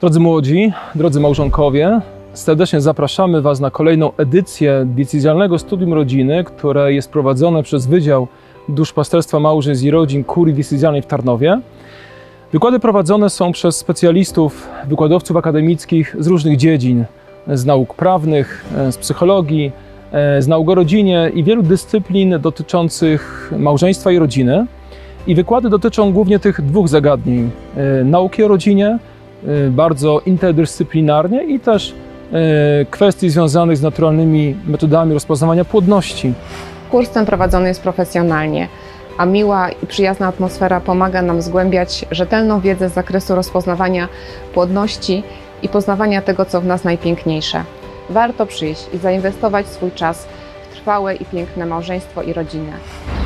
Drodzy młodzi, drodzy małżonkowie, serdecznie zapraszamy Was na kolejną edycję diecezjalnego studium rodziny, które jest prowadzone przez Wydział Duszpasterstwa Małżeństw i Rodzin Kurii Diecezjalnej w Tarnowie. Wykłady prowadzone są przez specjalistów, wykładowców akademickich z różnych dziedzin, z nauk prawnych, z psychologii, z nauk o rodzinie i wielu dyscyplin dotyczących małżeństwa i rodziny. I wykłady dotyczą głównie tych dwóch zagadnień: e, nauki o rodzinie, e, bardzo interdyscyplinarnie, i też e, kwestii związanych z naturalnymi metodami rozpoznawania płodności. Kurs ten prowadzony jest profesjonalnie, a miła i przyjazna atmosfera pomaga nam zgłębiać rzetelną wiedzę z zakresu rozpoznawania płodności i poznawania tego, co w nas najpiękniejsze. Warto przyjść i zainwestować swój czas w trwałe i piękne małżeństwo i rodzinę.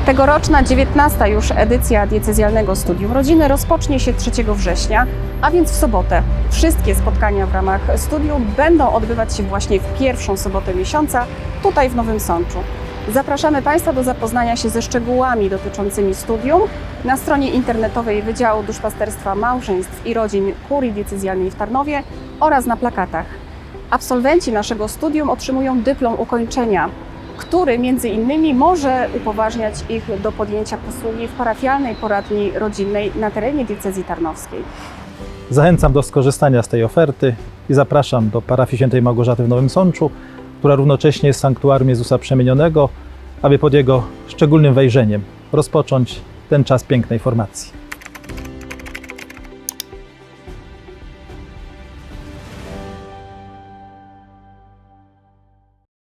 Tegoroczna 19. już edycja diecezjalnego studium rodziny rozpocznie się 3 września, a więc w sobotę. Wszystkie spotkania w ramach studium będą odbywać się właśnie w pierwszą sobotę miesiąca, tutaj w Nowym Sączu. Zapraszamy Państwa do zapoznania się ze szczegółami dotyczącymi studium na stronie internetowej Wydziału Duszpasterstwa Małżeństw i Rodzin Kurii Diecezjalnej w Tarnowie oraz na plakatach. Absolwenci naszego studium otrzymują dyplom ukończenia, który między innymi może upoważniać ich do podjęcia posługi w parafialnej poradni rodzinnej na terenie diecezji tarnowskiej. Zachęcam do skorzystania z tej oferty i zapraszam do parafii świętej Małgorzaty w Nowym Sączu, która równocześnie jest sanktuarium Jezusa Przemienionego, aby pod jego szczególnym wejrzeniem rozpocząć ten czas pięknej formacji.